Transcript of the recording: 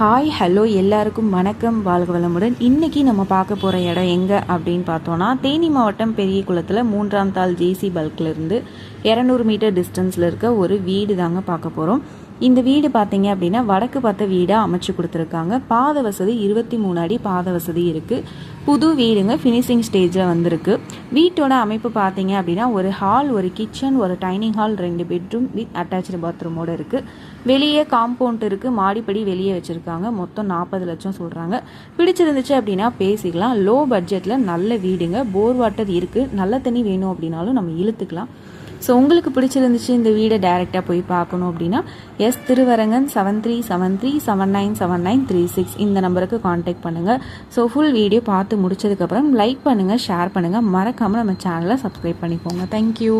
Hi hello எல்லாருக்கும் வணக்கம். வாழ்க வளமுடன். இன்னைக்கு நம்ம பார்க்க போகிற இடம் எங்கே அப்படின்னு பார்த்தோன்னா தேனி மாவட்டம் பெரிய குளத்தில் மூன்றாம் தாள் ஜேசி பல்க்லேருந்து இரநூறு மீட்டர் டிஸ்டன்ஸில் இருக்க ஒரு வீடு தாங்க பார்க்க போகிறோம் இந்த வீடு பார்த்தீங்க அப்படின்னா வடக்கு பார்த்த வீடாக அமைச்சு கொடுத்துருக்காங்க. பாத வசதி இருபத்தி மூணு அடி பாத வசதி இருக்குது புது வீடுங்க ஃபினிஷிங் ஸ்டேஜில் வந்திருக்கு. வீட்டோட அமைப்பு பார்த்தீங்க அப்படின்னா ஒரு ஹால் ஒரு கிச்சன் ஒரு டைனிங் ஹால் ரெண்டு பெட்ரூம் வித் அட்டாச்சு பாத்ரூமோட இருக்குது வெளியே காம்பவுண்ட் இருக்குது மாடிப்படி வெளியே வச்சுருக்காங்க. மொத்தம் நாற்பது லட்சம் சொல்கிறாங்க பிடிச்சிருந்துச்சு அப்படின்னா பேசிக்கலாம். லோ பட்ஜெட்டில் நல்ல வீடுங்க. போர் வாட்டர் இருக்குது நல்ல தண்ணி வேணும் அப்படின்னாலும் நம்ம இழுத்துக்கலாம். ஸோ உங்களுக்கு பிடிச்சிருந்துச்சு இந்த வீடை டைரெக்டாக போய் பார்க்கணும் அப்படின்னா S Thiruvarangan seven three seven three seven nine seven nine three six இந்த நம்பருக்கு காண்டாக்ட் பண்ணுங்கள் ஸோ ஃபுல் வீடியோ பார்த்து முடிச்சதுக்கப்புறம் லைக் பண்ணுங்கள் ஷேர் பண்ணுங்கள் மறக்காமல் நம்ம சேனலை சப்ஸ்கிரைப் பண்ணிக்கோங்க. தேங்க்யூ